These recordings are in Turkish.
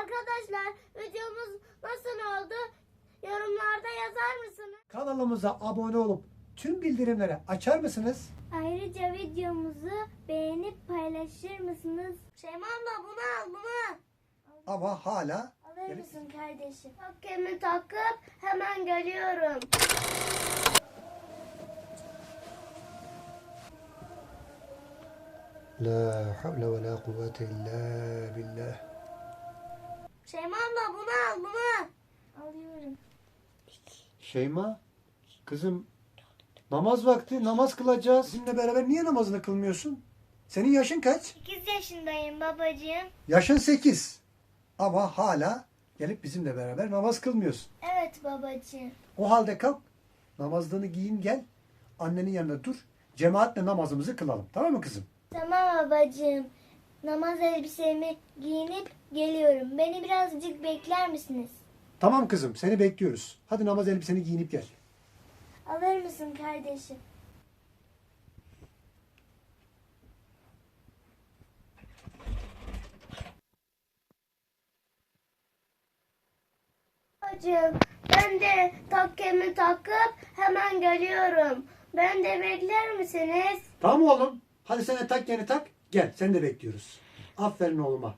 Arkadaşlar videomuz nasıl oldu? Yorumlarda yazar mısınız? Kanalımıza abone olup tüm bildirimleri açar mısınız? Ayrıca videomuzu beğenip paylaşır mısınız? Şeyma abla bunu al bunu. Ama hala Alır mısın kardeşim? Takkemi takıp hemen geliyorum. La havle ve la kuvvete illa billah. Bunu al bunu. Alıyorum. Şeyma, kızım namaz vakti namaz kılacağız. Bizimle beraber niye namazını kılmıyorsun? Senin yaşın kaç? 8 yaşındayım babacığım. Yaşın 8. Ama hala gelip bizimle beraber namaz kılmıyorsun. Evet babacığım. O halde kalk, namazlığını giyin gel, annenin yanında dur. Cemaatle namazımızı kılalım. Tamam mı kızım? Tamam babacığım. Namaz elbisemi giyinip geliyorum. Beni birazcık bekler misiniz? Tamam kızım, seni bekliyoruz. Hadi namaz elbiseni giyinip gel. Alır mısın kardeşim? Babacığım ben de takkemi takıp hemen geliyorum. Ben de bekler misiniz? Tamam oğlum. Hadi sen de tak yeni tak. Gel, seni de bekliyoruz. Aferin oğluma.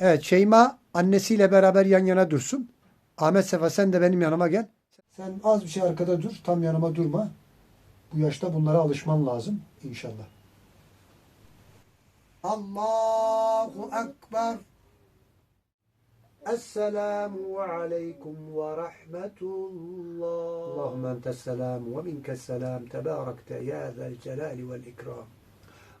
Evet Şeyma annesiyle beraber yan yana dursun. Ahmet Sefa sen de benim yanıma gel. Sen az bir şey arkada dur. Tam yanıma durma. Bu yaşta bunlara alışman lazım inşallah. Allahu الله أكبر. السلام عليكم ورحمة الله. اللهم أنت السلام ومنك السلام. تباركت يا ذا الجلال والإكرام.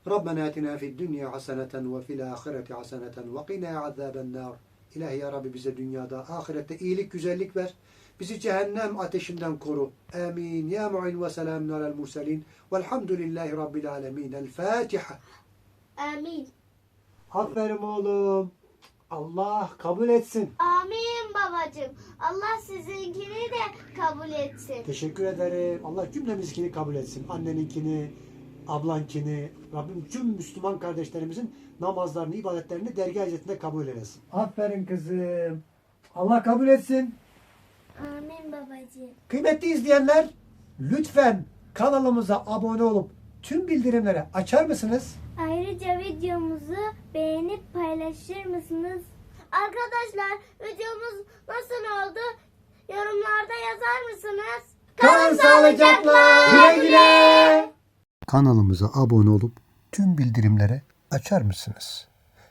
ربنا آتنا في الدنيا حسنة وفي الآخرة حسنة وقنا عذاب النار. إلهي يا ربي بز الدنيا دا آخرة إيلك جزلك بس بز جهنم أتشندن كرو آمين. يا معين وسلامنا على المرسلين. والحمد لله رب العالمين. الفاتحة. آمين. Aferin oğlum. Allah kabul etsin. Amin babacığım. Allah sizinkini de kabul etsin. Teşekkür ederim. Allah cümlemizinkini kabul etsin. Anneninkini, ablankini, Rabbim tüm Müslüman kardeşlerimizin namazlarını, ibadetlerini dergah hizmetinde kabul eylesin. Aferin kızım. Allah kabul etsin. Amin babacığım. Kıymetli izleyenler, lütfen kanalımıza abone olup tüm bildirimleri açar mısınız? Ayrıca videomuzu beğenip paylaşır mısınız? Arkadaşlar videomuz nasıl oldu? Yorumlarda yazar mısınız? Kalın sağlıcakla. Güle güle. Kanalımıza abone olup tüm bildirimleri açar mısınız?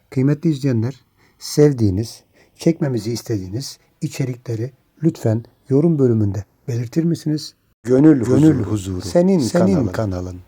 Kıymetli izleyenler, sevdiğiniz, çekmemizi istediğiniz içerikleri lütfen yorum bölümünde belirtir misiniz? Gönül, Gönül huzuru. Senin, senin kanalın.